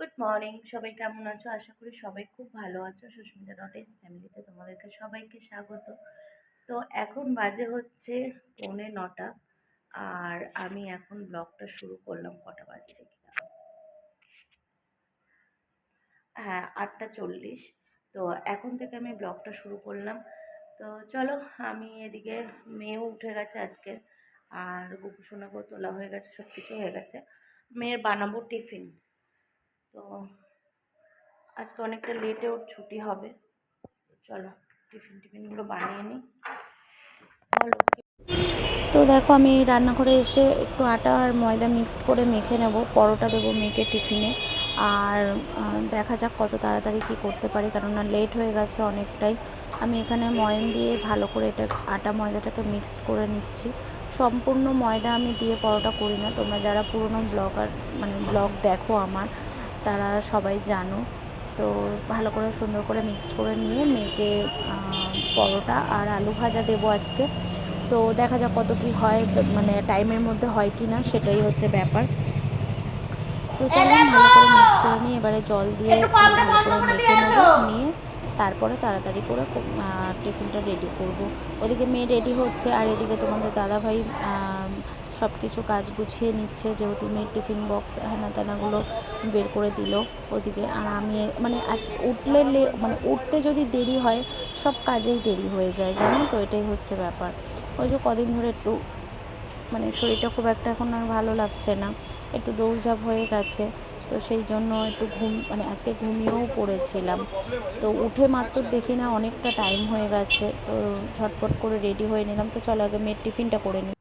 Good morning সবাই কেমন আছো? আশা করি সবাই খুব ভালো আছো। সুস্মিতা ডট এস ফ্যামিলিতে তোমাদেরকে সবাইকে স্বাগত। তো এখন বাজে হচ্ছে পৌনে নটা। আর আমি এখন ব্লগটা শুরু করলাম কটা বাজে দেখি হ্যাঁ আটটা চল্লিশ। তো এখন থেকে আমি ব্লগটা শুরু করলাম। তো চলো, আমি এদিকে মেয়েও উঠে গেছে আজকে। আর গুপু তোলা হয়ে গেছে সব কিছু হয়ে গেছে। মেয়ের বানাবো টিফিন। তো আজকে অনেকটা লেটে ওর ছুটি হবে। চলো, টিফিন টিফিনগুলো বানিয়ে নিই। তো দেখো, আমি রান্নাঘরে এসে একটু আটা আর ময়দা মিক্সড করে মেখে নেব। পরোটা দেবো মেখে টিফিনে। আর দেখা যাক কত তাড়াতাড়ি কি করতে পারি, কেননা লেট হয়ে গেছে অনেকটাই। আমি এখানে ময়ম দিয়ে ভালো করে এটা আটা ময়দাটাকে মিক্সড করে নিচ্ছি। সম্পূর্ণ ময়দা আমি দিয়ে পরোটা করি না। তোমরা যারা পুরনো ব্লগার মানে ব্লগ দেখো আমার তারা সবাই জানো। তো ভালো করে সুন্দর করে মিক্সড করে নিয়ে মেয়েকে পরোটা আর আলু ভাজা দেবো আজকে। তো দেখা যাক কত কি হয় মানে টাইমের মধ্যে হয় কি না সেটাই হচ্ছে ব্যাপার। তো চলো ভালো করে মিক্স করে নিয়ে এবারে জল দিয়ে ভালো করে মেখে নেব নিয়ে তারপরে তাড়াতাড়ি করে টিফিনটা রেডি করব। ওদিকে মেয়ে রেডি হচ্ছে আর এদিকে তোমাদের দাদাভাই সব কিছু কাজ গুছিয়ে নিচ্ছে, যেহেতু মেয়ের টিফিন বক্স হ্যানা ত্যানাগুলো বের করে দিল ওদিকে। আর আমি মানে উঠলে মানে উঠতে যদি দেরি হয়, সব কাজেই দেরি হয়ে যায়, জানো তো? এটাই হচ্ছে ব্যাপার। ওই যে কদিন ধরে একটু মানে শরীরটা খুব একটা এখন আর ভালো লাগছে না, একটু দৌড়ঝাঁপ হয়ে গেছে, তো সেই জন্য একটু ঘুম মানে আজকে ঘুমিয়েও পড়েছিলাম। তো উঠে মাত্র দেখি না অনেকটা টাইম হয়ে গেছে, তো ঝটপট করে রেডি হয়ে নিলাম। তো চলো আগে মেয়ের টিফিনটা করে নিই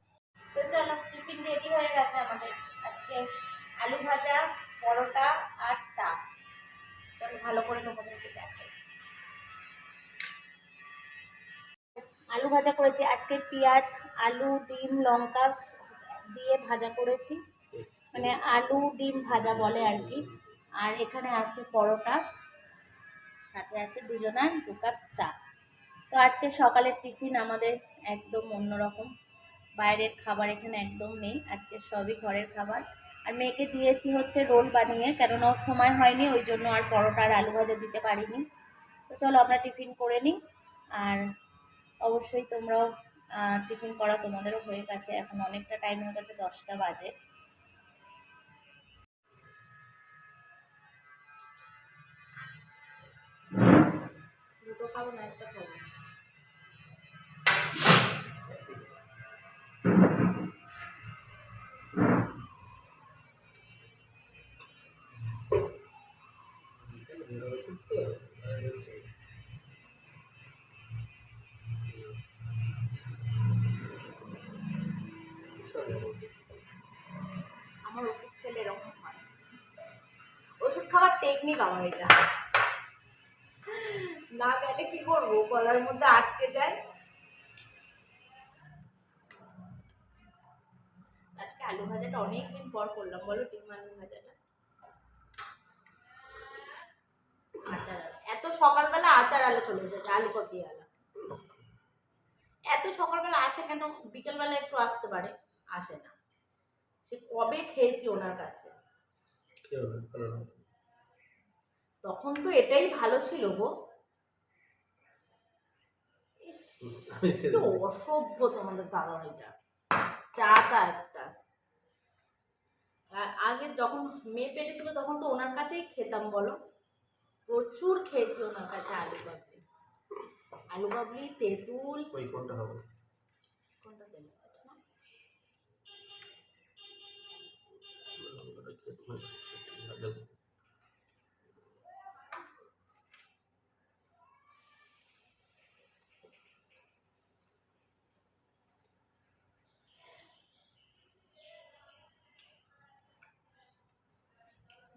পেঁয়াজ, আলু, ডিম, লঙ্কা দিয়ে ভাজা করেছি। মানে আলু, ডিম ভাজা বলে আর কি। আর এখানে আছে পরোটা, সাথে আছে দুজনার দু কাপ চা। তো আজকে সকালের টিফিন আমাদের একদম অন্যরকম। বাইরের খাবার এখানে একদম নেই, আজকে সবই ঘরের খাবার। আর মেয়েকে দিয়েছি হচ্ছে রোল বানিয়ে, কেননা ওর সময় হয়নি, ওই জন্য আর পরোটা আর আলু ভাজা দিতে পারিনি। তো চলো আমরা টিফিন করে নিই, আর অবশ্যই তোমরাও টিফিন করা তোমাদেরও হয়ে গেছে। এখন অনেকটা টাইম হয়ে গেছে, দশটা বাজে। দুটো খাব না? টেকনিক আমার এটা। না গেলে কি করব? গলার মধ্যে আটকে যায়। আজকে আলু ভাজাটা অনেক দিন পর করলাম। বলো ডিম আলু ভাজাটা। আচার। এত সকালবেলা আচার আলো চলে এসেছে, আলু কপি আলা। এত সকালবেলা আসে কেন? বিকেলবেলা একটু আসতে পারে। আসে না। সে কবে খেয়েছি ওনার কাছে? তখন তো এটাই ভালো ছিল গো। অসভ্য তোমাদের দাদাভাইটা চাটা একটা। আগে যখন মেয়ে পেটে ছিল তখন তো ওনার কাছেই খেতাম বলো। প্রচুর খেয়েছি ওনার কাছে আলু কাবলি আলু কাবলি তেঁতুল। ওই কোনটা হবে? কোনটা দেবো?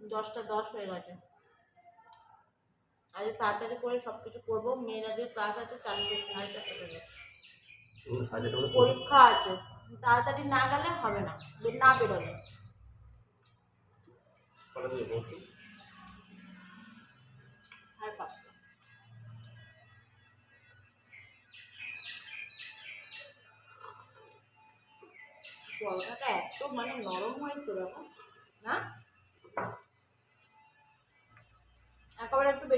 দশটা দশ হয়ে গেছে। আজ তাড়াতাড়ি করে সব কিছু করব। মেয়েরা যে ক্লাস আছে চালু সাড়ে চারটে সাড়ে চারটে পরীক্ষা আছে। তাড়াতাড়ি না গেলে হবে না। না বেরোলে। পাঁচটা। পরোটাটা এত মানে নরম হয়েছে দেখো। না?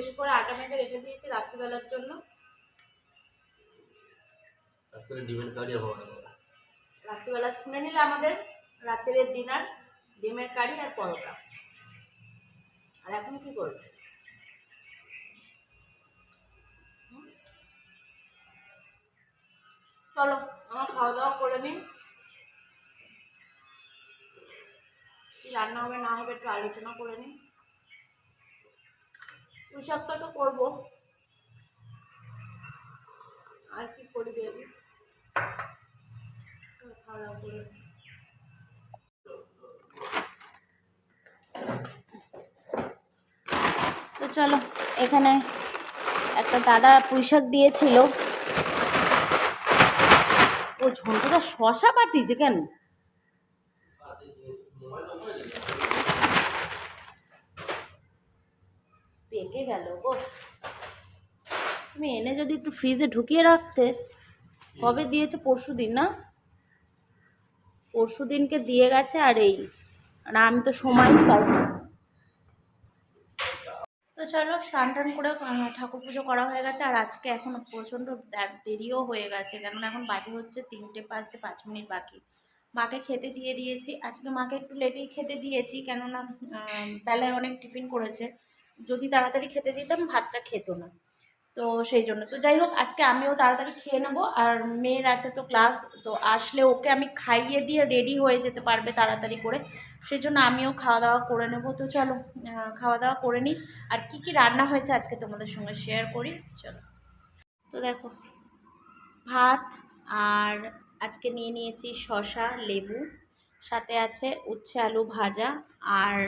বেশি করে আটা মেখে রেখে দিয়েছি রাত্রিবেলার জন্য। রাত্রিবেলা শুনে নিলে আমাদের রাত্রের ডিনার ডিমের কারি আর পরোটা। আর এখন কি করবে? চলো আমার খাওয়া দাওয়া করে নিন কি রান্না হবে না হবে একটু আলোচনা করে নিন শাকটা তো করব। আর কি করি দেবো তো চলো, এখানে একটা দাদা পুঁইশাক দিয়েছিল। ও ঝন্টুটা শশা পাঠিয়েছে কেন? পেকে গেল গো। তুমি এনে যদি একটু ফ্রিজে ঢুকিয়ে রাখতে কবে দিয়েছে? পরশু দিন না? পরশু দিনকে দিয়ে গেছে আর এই। আর আমি তো সময় না। তো চলো স্নান টান করে ঠাকুর পুজো করা হয়ে গেছে। আর আজকে এখন প্রচণ্ড দেরিও হয়ে গেছে। কেননা এখন বাজে হচ্ছে তিনটে পাঁচতে পাঁচ মিনিট বাকি। মাকে খেতে দিয়ে দিয়েছি। আজকে মাকে একটু লেটেই খেতে দিয়েছি। কেননা বেলায় অনেক টিফিন করেছে। যদি তাড়াতাড়ি খেতে দিতাম, ভাতটা খেতো না। তো সেই জন্য। তো যাই হোক, আজকে আমিও তাড়াতাড়ি খেয়ে নেব। আর মেয়ের আছে তো ক্লাস, তো আসলে ওকে আমি খাইয়ে দিয়ে রেডি হয়ে যেতে পারবে তাড়াতাড়ি করে। সেই জন্য আমিও খাওয়া দাওয়া করে নেব। তো চলো খাওয়া দাওয়া করে নিই। আর কি কি রান্না হয়েছে আজকে তোমাদের সঙ্গে শেয়ার করি? চলো। তো দেখো, ভাত আর আজকে নিয়ে নিয়েছি শশা লেবু। সাথে আছে উচ্ছে আলু ভাজা আর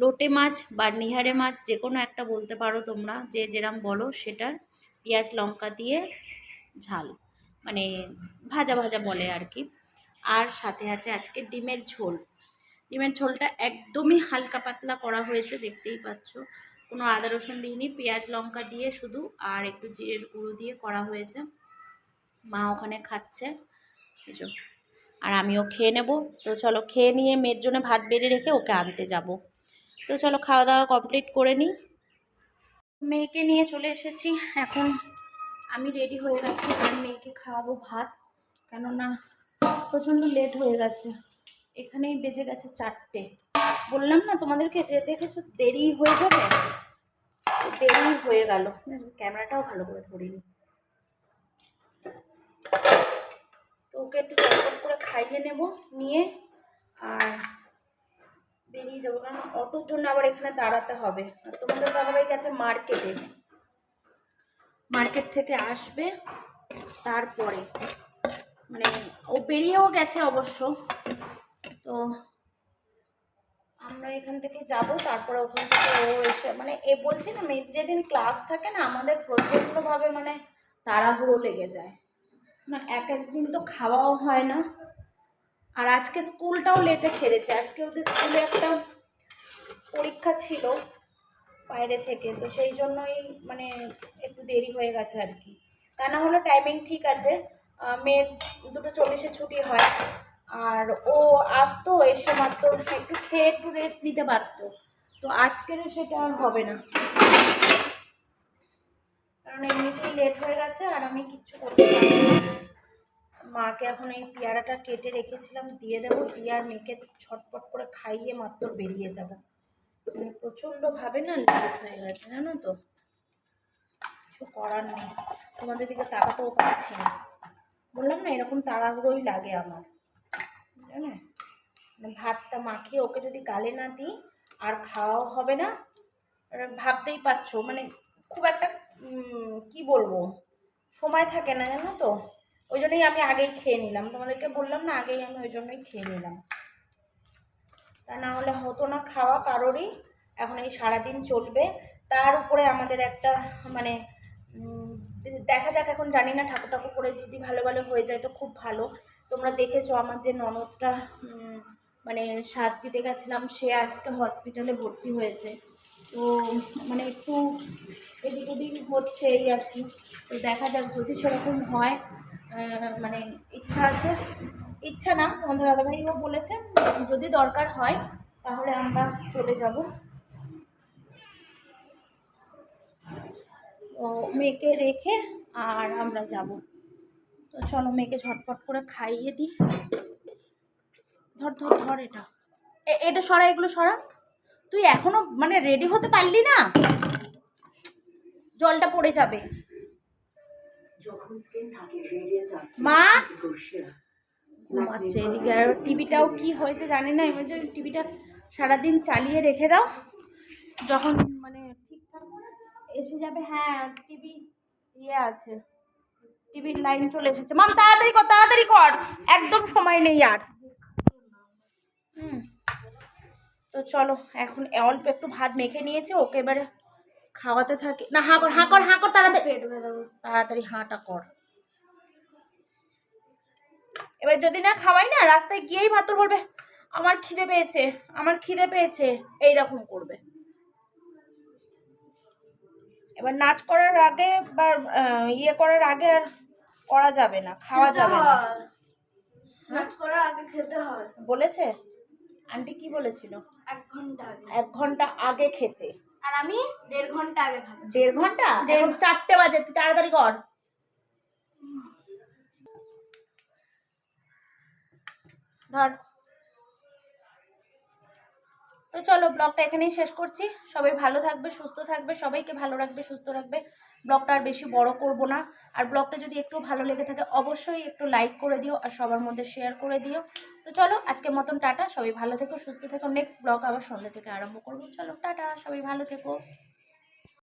লোটে মাছ বা নিহারে মাছ, যে কোনো একটা বলতে পারো তোমরা, যে যেরাম বলো সেটার পেঁয়াজ, লঙ্কা দিয়ে ঝাল মানে ভাজা ভাজা বলে আর কি। আর সাথে আছে আজকে ডিমের ঝোল। ডিমের ঝোলটা একদমই হালকা পাতলা করা হয়েছে, দেখতেই পাচ্ছ। কোনো আদা রসুন দিইনি, পেঁয়াজ, লঙ্কা দিয়ে শুধু, আর একটু জিরের গুঁড়ো দিয়ে করা হয়েছে। মা ওখানে খাচ্ছে আর আমিও খেয়ে নেব। তো চলো, খেয়ে নিয়ে মেয়ের জন্য ভাত বেড়ে রেখে ওকে আনতে যাব। তো চলো খাওয়া দাওয়া কমপ্লিট করে নিই। মেয়েকে নিয়ে চলে এসেছি। এখন আমি রেডি হয়ে গেছি। আর মেয়েকে খাওয়াবো ভাত। কেননা প্রচণ্ড লেট হয়ে গেছে। এখানেই বেজে গেছে চারটে। বললাম না, তোমাদেরকে যে দেখেছ? দেরি হয়ে যাবে? দেরি হয়ে গেল। ক্যামেরাটাও ভালো করে ধরিনি। তো ওকে একটু চটপট করে খাইয়ে নেব, নিয়ে। আর বেরিয়ে যাব। কারণ অটোর জন্য আবার এখানে দাঁড়াতে হবে। আর তোমাদের দাদাভাই গেছে মার্কেটে মার্কেট থেকে আসবে, তারপরে। মানে ও বেরিয়েও গেছে অবশ্য। তো আমরা এখান থেকে যাব, তারপরে ওখান থেকে ও এসে মানে এ বলছি না যেদিন ক্লাস থাকে না, আমাদের প্রচণ্ডভাবে মানে তাড়াহুড়ো লেগে যায়। না এক একদিন তো খাওয়াও হয় না। আর আজকে স্কুলটাও লেটে ছেড়েছে। আজকে ওদের স্কুলে একটা পরীক্ষা ছিল বাইরে থেকে, তো সেই জন্যই মানে একটু দেরি হয়ে গেছে আর কি। তা না হলে টাইমিং ঠিক আছে। মেয়ের দুটো চল্লিশে ছুটি হয়। আর ও আসতো, এসে মাত্র একটু খেয়ে একটু রেস্ট নিতে পারতো। তো আজকের সেটা আর হবে না। কারণ এমনিতেই লেট হয়ে গেছে আর আমি কিচ্ছু করতে পারব না। মাকে এখন এই পেয়ারাটা কেটে রেখেছিলাম, দিয়ে দেবো। দিয়ে আর মেয়েকে ছটপট করে খাইয়ে মাত্র বেরিয়ে যাব। মানে প্রচণ্ডভাবে না লেট হয়ে গেছে, জানো তো? কিছু করার নেই। তোমাদের দিকে তাকাতেও পারছি না। বললাম না, এরকম তাড়াহুড়োই লাগে আমার। জানো? মানে ভাতটা মাখিয়ে ওকে যদি গালে না দিই, আর খাওয়াও হবে না ভাবতেই পারছ। মানে খুব একটা কি বলব? সময় থাকে না, জানো তো? ওই জন্যই আমি আগেই খেয়ে নিলাম। তোমাদেরকে বললাম না, আগেই আমি ওই জন্যই খেয়ে নিলাম। তা না হলে হতো না খাওয়া কারোরই, এখন এই সারাদিন চলবে। তার উপরে আমাদের একটা মানে দেখা যাক, এখন জানি না ঠাকুর ঠাকুর করে যদি ভালো ভালো হয়ে যায় তো খুব ভালো। তোমরা দেখেছ আমার যে ননদটা মানে সাত দিতে গেছিলাম, সে আজকে হসপিটালে ভর্তি হয়েছে। তো মানে একটু এদিক ওদিক হচ্ছে এই আর কি। তো দেখা যাক যদি সেরকম হয়। মানে ইচ্ছা আছে, ইচ্ছা না তোমাদের দাদাভাইও বলেছে যদি দরকার হয়, তাহলে আমরা চলে যাব। ও মেয়েকে রেখে আর আমরা যাব। তো চলো মেয়েকে ঝটপট করে খাইয়ে দিই। ধর ধর ধর এটা। এটা সরা, এগুলো সরা। তুই এখনও মানে রেডি হতে পারলি না? জলটা পড়ে যাবে। মা? ঘুমাচ্ছে এদিকে আর টিভিটাও কি হয়েছে জানি না, এবার যদি টিভিটা সারাদিন চালিয়ে রেখে দাও। যখন মানে ঠিকঠাক এসে যাবে হ্যাঁ টিভি ইয়ে আছে, টিভির লাইন চলে এসেছে। মাম, তাড়াতাড়ি কর তাড়াতাড়ি কর, একদম সময় নেই আর। হুম, তো চলো, এখন অল্প একটু ভাত মেখে নিয়েছে, ওকে এবারে খাওয়াতে থাকি। না হাঁ কর হাঁ কর হাঁ কর তাড়াতাড়ি। পেট তাড়াতাড়ি হাঁটা কর। এবার যদি না খাওয়াই না রাস্তায় গিয়েই মাত্র বলবে আমার খিদে পেয়েছে আমার খিদে পেয়েছে। এইরকম করবে। এবার নাচ করার আগে বা ইয়ে করার আগে আর করা যাবে না খাওয়া যাবে না। নাচ করার আগে খেতে হয়। বলেছে? আন্টি কি বলেছিল? এক ঘণ্টা আগে। এক ঘণ্টা আগে খেতে। আর আমি দেড় ঘণ্টা আগে খাব দেড় ঘণ্টা? এখন চারটে বাজে তুই তাড়াতাড়ি কর। ধর। তো চলো ব্লগটা এখানেই শেষ করছি। সবাই ভালো থাকবে, সুস্থ থাকবে, সবাইকে ভালো রাখবে, সুস্থ রাখবে। ব্লগটা আর বেশি বড় করব না। আর ব্লগটা যদি একটু ভালো লেগে থাকে, অবশ্যই একটু লাইক করে দিও আর সবার মধ্যে শেয়ার করে দিও। তো চলো, আজকের মতন টাটা। সবাই ভালো থেকো, সুস্থ থেকো। নেক্সট ব্লগ আবার সন্ধ্যা থেকে আরম্ভ করব। চলো, টাটা। সবাই ভালো থেকো।